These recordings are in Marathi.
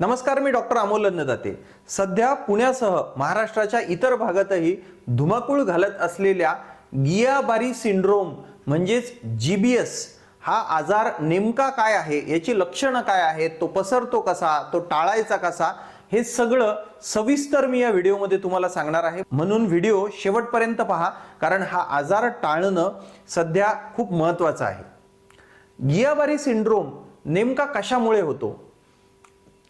नमस्कार मी डॉक्टर अमोल अन्नदाते सध्या पुण्यासह महाराष्ट्राच्या इतर भागातही धुमाकूळ घालत असलेल्या गियाबारी सिंड्रोम म्हणजेच जी बी एस हा आजार नेमका काय आहे याची लक्षणं काय आहेत तो पसरतो कसा तो टाळायचा कसा हे सगळं सविस्तर मी या व्हिडिओमध्ये तुम्हाला सांगणार आहे. म्हणून व्हिडिओ शेवटपर्यंत पहा कारण हा आजार टाळणं सध्या खूप महत्वाचं आहे. गियाबारी सिंड्रोम नेमका कशामुळे होतो?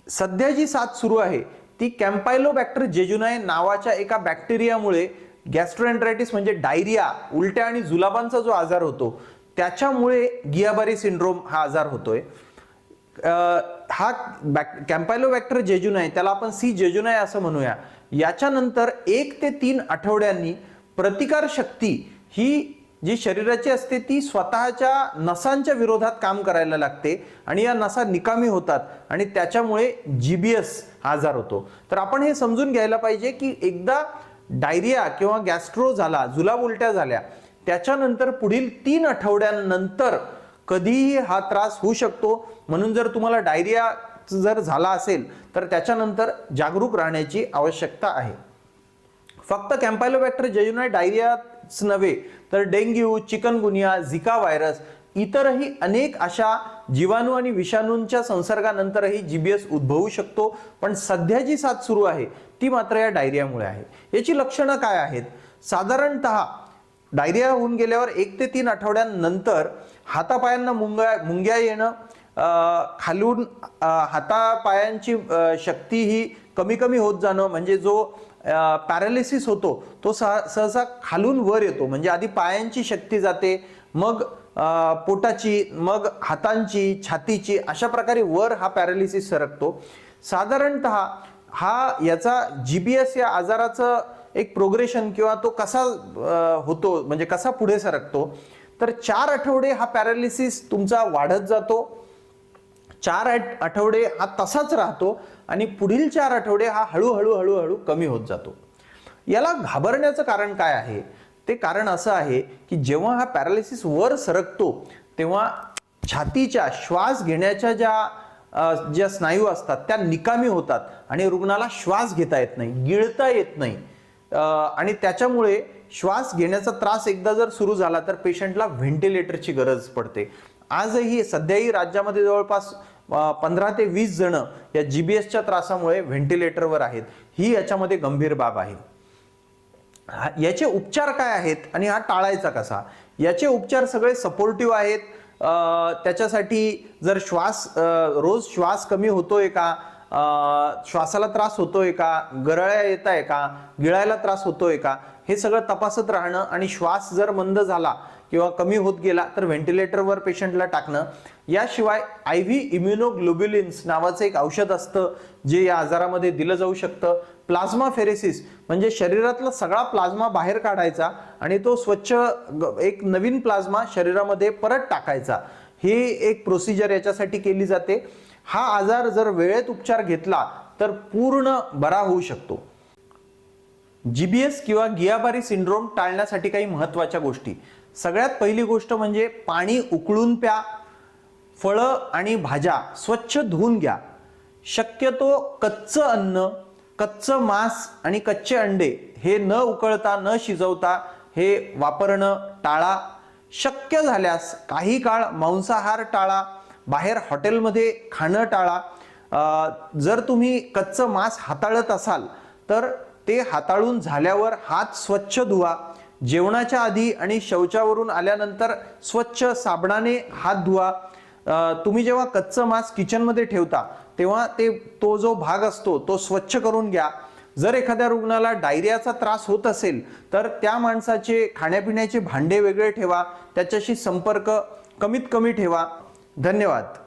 सध्या जी साथ सुरू आहे ती कॅम्पायलोबॅक्टर जेजुनाय नावाच्या एका बॅक्टेरियामुळे गॅस्ट्रोएन्ट्रायटिस म्हणजे डायरिया उलट्या आणि जुलाबांचा जो आजार होतो त्याच्यामुळे गियाबारी सिंड्रोम हा आजार होतोय. हा बॅक कॅम्पायलोबॅक्टर जेजुनाय त्याला आपण सी जेजुनाय असं म्हणूया. याच्यानंतर एक ते तीन आठवड्यांनी प्रतिकार शक्ती ही जी शरीराची असते ती स्वतःच्या नसांच्या विरोधात काम करायला लागते आणि या नसा निकामी होतात आणि त्याच्यामुळे जीबीएस आजार होतो. तर आपण हे समजून घ्यायला पाहिजे की एकदा डायरिया किंवा गॅस्ट्रो झाला जुलाब उलट्या झाल्या त्याच्यानंतर पुढील तीन आठवड्यांनंतर कधीही हा त्रास होऊ शकतो. म्हणून जर तुम्हाला डायरिया जर झाला असेल तर त्याच्यानंतर जागरूक राहण्याची आवश्यकता आहे. फक्त कॅम्पायलोबॅक्टर जयुनाय डायरियाच नव्हे तर डेंग्यू चिकनगुनिया झिका व्हायरस इतरही अनेक अशा जीवाणू आणि विषाणूंच्या संसर्गानंतरही जीबीएस उद्भवू शकतो. पण सध्या जी साथ सुरू आहे ती मात्र या डायरियामुळे आहे. याची लक्षणं काय आहेत? साधारणत डायरिया होऊन गेल्यावर एक ते तीन आठवड्यांनंतर हातापायांना मुंग्या मुंग्या येणं खालून हातापायांची शक्ती ही कमी कमी होत जाणं म्हणजे जो पॅरालिसिस होतो. तो सह सहसा खालून वर येतो. म्हणजे आधी पायांची शक्ती जाते मग पोटाची मग हातांची छातीची अशा प्रकारे वर हा पॅरालिसिस सरकतो. साधारणत हा याचा जी बी एस या आजाराचं एक प्रोग्रेशन किंवा तो कसा होतो म्हणजे कसा पुढे सरकतो तर चार आठवडे हा पॅरालिसिस तुमचा वाढत जातो. चार आठ- आठवडे हा तसाच राहतो आणि पुढील चार आठवडे हा हळूहळू हळूहळू कमी होत जातो. याला घाबरण्याचं कारण काय आहे? ते कारण असं आहे की जेव्हा हा पॅरालिसिस वर सरकतो तेव्हा छातीच्या श्वास घेण्याच्या ज्या ज्या स्नायू असतात त्या निकामी होतात आणि रुग्णाला श्वास घेता येत नाही गिळता येत नाही. आणि त्याच्यामुळे श्वास घेण्याचा त्रास एकदा जर सुरू झाला तर पेशंटला व्हेंटिलेटरची गरज पडते. आजही सध्याही राज्यामध्ये जवळपास पंधरा ते वीस जण या जी बी एसच्या त्रासामुळे व्हेंटिलेटरवर आहेत. ही याच्यामध्ये गंभीर बाब आहे. हा- याचे उपचार काय आहेत आणि हा टाळायचा कसा? याचे उपचार सगळे सपोर्टिव्ह आहेत. त्याच्यासाठी जर श्वास रोज श्वास कमी होतोय का? श्वासाला त्रास होतोय का? गरळ्या येत आहे का? गिळायला त्रास होतोय का? हे सगळं तपासत राहणं आणि श्वास जर मंद झाला किंवा कमी होत गेला तर व्हेंटिलेटरवर पेशंटला टाकणं. याशिवाय आय व्ही इम्युनोग्लोब्युलिन्स नावाचं एक औषध असतं जे या आजारामध्ये दिलं जाऊ शकतं. प्लाझ्मा फेरेसिस म्हणजे शरीरातला सगळा प्लाझ्मा बाहेर काढायचा आणि तो स्वच्छ एक नवीन प्लाझ्मा शरीरामध्ये परत टाकायचा. ही एक प्रोसिजर याच्यासाठी केली जाते. हा आजार जर वेळेत उपचार घेतला तर पूर्ण बरा होऊ शकतो. जीबीएस किंवा गियाबारी सिंड्रोम टाळण्यासाठी काही महत्त्वाच्या गोष्टी. सगळ्यात पहिली गोष्ट म्हणजे पाणी उकळून प्या फळं आणि भाज्या स्वच्छ धुवून घ्या. शक्यतो कच्चं अन्न कच्चं मांस आणि कच्चे अंडे हे न उकळता न शिजवता हे वापरणं टाळा. शक्य झाल्यास काही काळ मांसाहार टाळा. बाहेर हॉटेलमध्ये खाणं टाळा. जर तुम्ही कच्चं मांस हाताळत असाल तर ते हाताळून झाल्यावर हात स्वच्छ धुवा. जेवणाच्या आधी आणि शौचावरून आल्यानंतर स्वच्छ साबणाने हात धुवा. तुम्ही जेव्हा कच्चं मांस किचनमध्ये ठेवता तेव्हा ते तो जो भाग असतो तो स्वच्छ करून घ्या. जर एखाद्या रुग्णाला डायरियाचा त्रास होत असेल तर त्या माणसाचे खाण्यापिण्याचे भांडे वेगळे ठेवा. त्याच्याशी संपर्क कमीत कमी ठेवा. धन्यवाद.